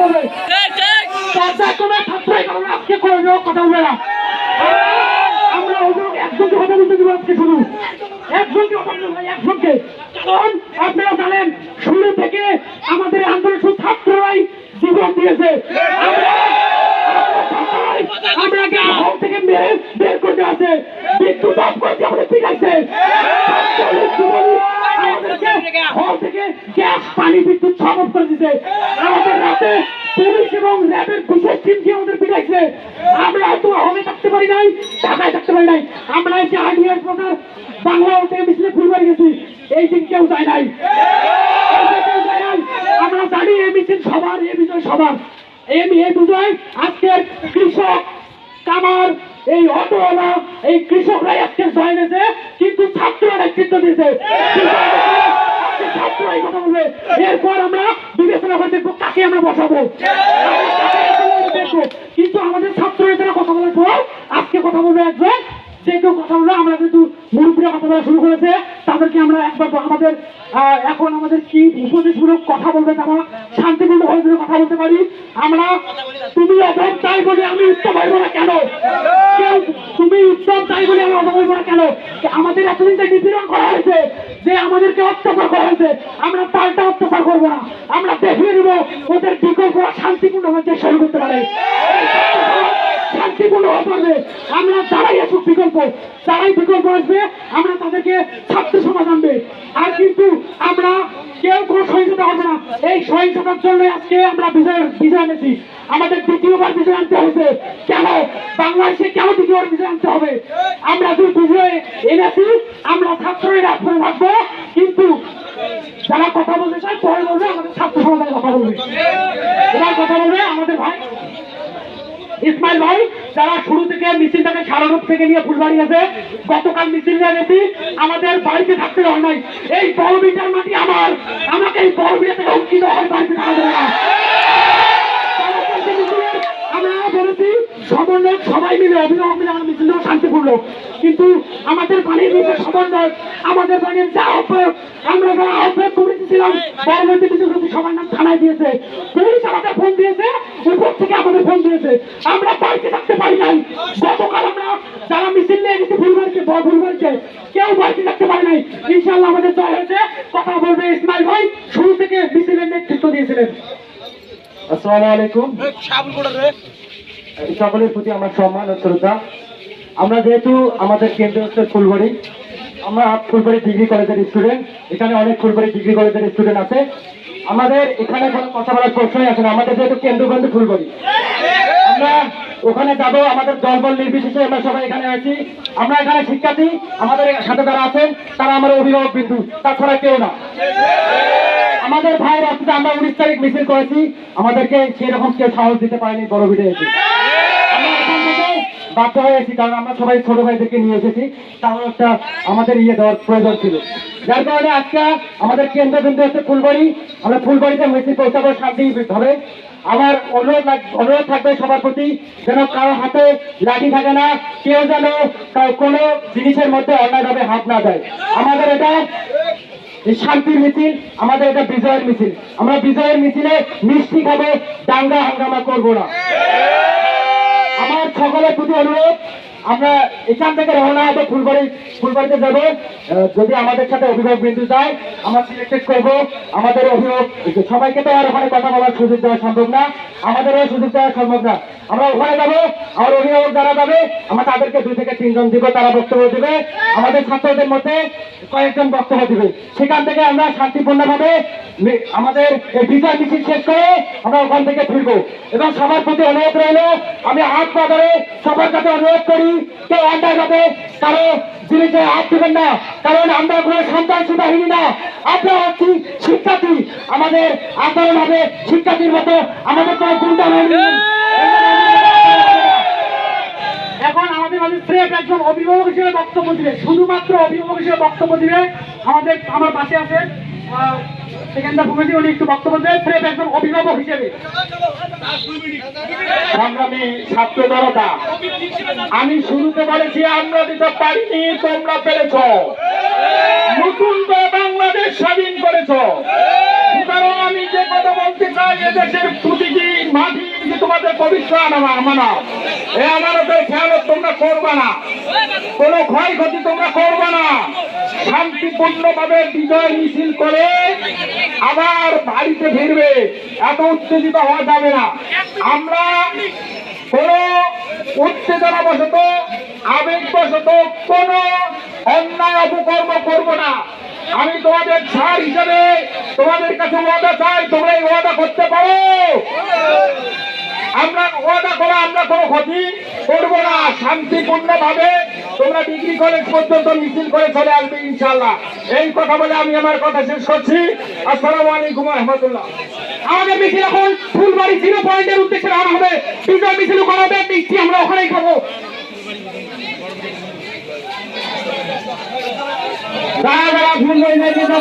করবে করবে ছাত্রই আজকে করে নেওয়া কথা বলবে না। আমরা অভিযোগ একজনকে কথা বলতে দেবো আজকে শুধু। একজনকে কথা বলতে ভাই একজনকে। কারণ আপনারা জানেন শুরু থেকে আমাদের আন্দোলন ছাত্ররাই জীবন দিয়েছে। আমরা আপনাকে হল থেকে মেরে বের করতে আছে বিদ্যুৎ অফ করতে আমাদের আমাদেরকে গ্যাস, পানি, বিদ্যুৎ সব করে দিতে আমাদের রাতে পুলিশ এবং র্যাবের বিশেষ টিম দিয়ে আমাদের পিটাইছে আমরা হয়তো হলে থাকতে পারি নাই, ঢাকায় থাকতে পারি নাই। আমরা এসে আইডিয়ার প্রকার বাংলা হতে মিছিলে ফুলবাড়ি গেছি, এই দিন কেউ যায় নাই। এই। আমরা জানি এই মিছিল সবার, এই বিজয় সবার। এই এই বিজয় আজকের কৃষক কামার, এই অটোওয়ালা, এই কৃষকরাই আজকে জয় হয়েছে কিন্তু ছাত্ররা নেতৃত্ব দিয়েছে। এই এরপর আমরা বিবেচনা করে দেখব কাকে আমরা বসাবো। আমরা। কিন্তু আমাদের ছাত্র নেতারা কথা বলার পর আজকে কথা বলবে একজন। যে কেউ কথা বলবে, আমরা কিন্তু মুরব্বীরা কথা বলা শুরু করেছে। তাদেরকে আমরা একবার আমাদের এখন আমাদের কি উপদেশমূলক কথা বলবে তারা শান্তিপূর্ণ ভাবে কথা বলতে পারি, আমরা তুমি অভাব চাই বলে আমি উত্তম হইব না কেন? কেউ তুমি উত্তম চাই বলে আমি অভাব হইব না কেন? আমাদের এতদিন নিপীড়ন করা হয়েছে যে আমাদেরকে অত্যাচার করা হয়েছে, আমরা পাল্টা অত্যাচার করব না। আমরা দেখিয়ে দিব, ওদের বিকল্প শান্তিপূর্ণ হতে শুরু করতে পারে। শান্তিপূর্ণ পারবে। আমরা যারাই বিকল্প যারাই বিকল্প আসবে, আমরা তাদেরকে ছাত্র সমাজ আনবে। আর কিন্তু আমরা কেউ কোনো সহিংসতা হবে না। এই সহিংসতার জন্য আজকে আমরা বিজয় বিজয় এনেছি। আমাদের দ্বিতীয়বার বিজয় আনতে হয়েছে। কেন? বাংলাদেশে কেন দ্বিতীয়বার বিজয় আনতে হবে? এনেছি আমরা ছাত্ররা করে থাকব, কিন্তু যারা কথা বলতে চায়, পরে বলবে, আমাদের ছাত্র সমাজের কথা বলবে। এবার কথা বলবে, আমাদের ভাই, ইসমাইল ভাই, যারা শুরু থেকে মিছিলটাকে সারানোর থেকে নিয়ে ফুলবাড়ি গেছে গতকাল মিছিল নিয়ে গেছি, আমাদের বাড়িতে থাকতে হয় নাই। এই বড়বিটার মাটি আমার। আমাকে এই বড়বিটা থেকে হুমকি দেওয়া হয় বাড়িতে থাকা যাবে না আমরা বলেছি সমন্বয় সবাই মিলে অভিভাবক মিলে আমরা মিছিল শান্তিপূর্ণ। কিন্তু আমাদের বাড়ির নিচে সমন্বয় আমাদের বাড়ির যা আহ্বায়ক আমরা যারা আহ্বায়ক কমিটি ছিলাম পরবর্তী কিছু যদি সবার নাম থানায় দিয়েছে। পুলিশ আমাদের ফোন দিয়েছে উপর থেকে আমাদের ফোন দিয়েছে। আমরা বাড়িতে থাকতে পারি নাই। গতকাল আমরা যারা মিছিল নিয়ে গেছি ফুলবাড়িকে বড় ফুলবাড়িকে কেউ বাড়িতে থাকতে পারি নাই। ইনশাল্লাহ আমাদের জয় হয়েছে কথা বলবে ইসমাইল ভাই শুরু থেকে মিছিলের নেতৃত্ব দিয়েছিলেন। আসসালামু আলাইকুম। সকলের প্রতি আমার সম্মান ও শ্রদ্ধা। আমরা যেহেতু আমাদের কেন্দ্র হচ্ছে ফুলবাড়ি, আমরা ফুলবাড়ি ডিগ্রি কলেজের স্টুডেন্ট এখানে অনেক ফুলবাড়ি ডিগ্রি কলেজের স্টুডেন্ট আছে। আমাদের এখানে কোনো কথা বলার প্রশ্নই আছে না, আমাদের যেহেতু কেন্দ্রবন্ধু ফুলবাড়ি। আমরা ওখানে যাব, আমাদের দলবল নির্বিশেষে আমরা সবাই এখানে আছি। আমরা এখানে শিক্ষার্থী, আমাদের সাথে যারা আছেন, তারা আমার অভিভাবক বিন্দু, তাছাড়া কেউ না। আমাদের ভাইয়ের অফিসে আমরা উনিশ তারিখ মিছিল করেছি। আমাদেরকে সেরকম কেউ সাহস দিতে পারেনি, বড় ভিড়ে এসে। বাধ্য হয়েছি কারণ আমরা সবাই ছোট ভাইদেরকে নিয়ে এসেছি। তারও একটা আমাদের ইয়ে দেওয়ার প্রয়োজন ছিল। যার কারণে আজকে আমাদের কেন্দ্রবিন্দু হচ্ছে ফুলবাড়ি। আমরা ফুলবাড়িতে মিছিল পৌঁছাবো শান্তি হবে। আমার অনুরোধ অনুরোধ থাকবে সবার প্রতি, যেন কারও হাতে লাঠি থাকে না, কেউ যেন কোনো জিনিসের মধ্যে অন্যায়ভাবে হাত না দেয়। আমাদের এটা শান্তির মিছিল, আমাদের এটা বিজয়ের মিছিল। আমরা বিজয়ের মিছিলে মিষ্টি খাব দাঙ্গা হাঙ্গামা করব না। আমার সকলের প্রতি অনুরোধ আমরা এখান থেকে রওনা হব ফুলবাড়ি, ফুলবাড়িতে যাব। যদি আমাদের সাথে অভিভাবক বিন্দু যায়, আমরা সিলেক্টেড করব। আমাদের অভিভাবক সবাইকে তো আর ওখানে কথা বলার সুযোগ দেওয়া সম্ভব না। আমাদেরও সুযোগ দেওয়া সম্ভব না। আমরা ওখানে যাব, আমার অভিভাবক যারা যাবে, আমরা তাদেরকে দুই থেকে তিনজন দিব, তারা বক্তব্য দেবে। আমাদের ছাত্রদের মধ্যে কয়েকজন বক্তব্য দিবে। সেখান থেকে আমরা শান্তিপূর্ণভাবে আমাদের এই বিজয় মিছিল শেষ করে আমরা ওখান থেকে ফিরবো। এবং সবার প্রতি অনুরোধ রইল, আমি হাত পা সবার কাছে অনুরোধ করি কেউ অন্যায় যাবে কারও জিনিসে হাত দেবেন না। কারণ আমরা কোনো সন্তান সুদাহীনী না। আমরা হচ্ছি শিক্ষার্থী। আমাদের আচরণ হবে শিক্ষার্থীর মতো। আমাদের কোনো নয় এখন আমাদের মাঝে স্রেফ একজন অভিভাবক হিসেবে বক্তব্য দিবে। শুধুমাত্র অভিভাবক হিসেবে বক্তব্য দিবে। আমাদের আমার পাশে আছে সেকেন্ডার কমিটি উনি একটু বক্তব্য স্রেফ একজন অভিভাবক হিসেবে। সংগ্রামী ছাত্র জনতা। আমি শুরুতে বলেছি, আমরা দিতে পারিনি, তোমরা পেরেছ। নতুন করে বাংলাদেশ স্বাধীন করেছ। সুতরাং আমি যে কথা বলতে চাই এদেশের প্রতিটি পবিত্র আনা- আমানত এই আমানতের খেয়ালত তোমরা করবা না। কোনো ক্ষয়ক্ষতি তোমরা করবে না। শান্তিপূর্ণভাবে বিজয় মিছিল করে আবার বাড়িতে ফিরবে। এত উত্তেজিত হওয়া যাবে না। আমরা কোনো আবেগ বশত কোনো অন্যায় অপকর্ম করব না। আমি তোমাদের ছাড় হিসেবে তোমাদের কাছে ওয়াদা চাই, তোমরা এই ওয়াদা করতে পারো। আমরা ওয়াদা করা, আমরা কোনো ক্ষতি করব না। শান্তিপূর্ণ ভাবে তোমরা ডিগ্রি কলেজ পর্যন্ত মিছিল করে চলে আসবে ইনশাল্লাহ এই কথা বলে আমি আমার কথা শেষ করছি। আসসালামু আলাইকুম রহমতুল্লাহ। আমাদের মিছিল এখন ফুলবাড়ি জিরো পয়েন্টের উদ্দেশ্যে রওনা হবে। বিজয় মিছিল করা হবে মিষ্টি আমরা ওখানেই খাব। যাইতে চান,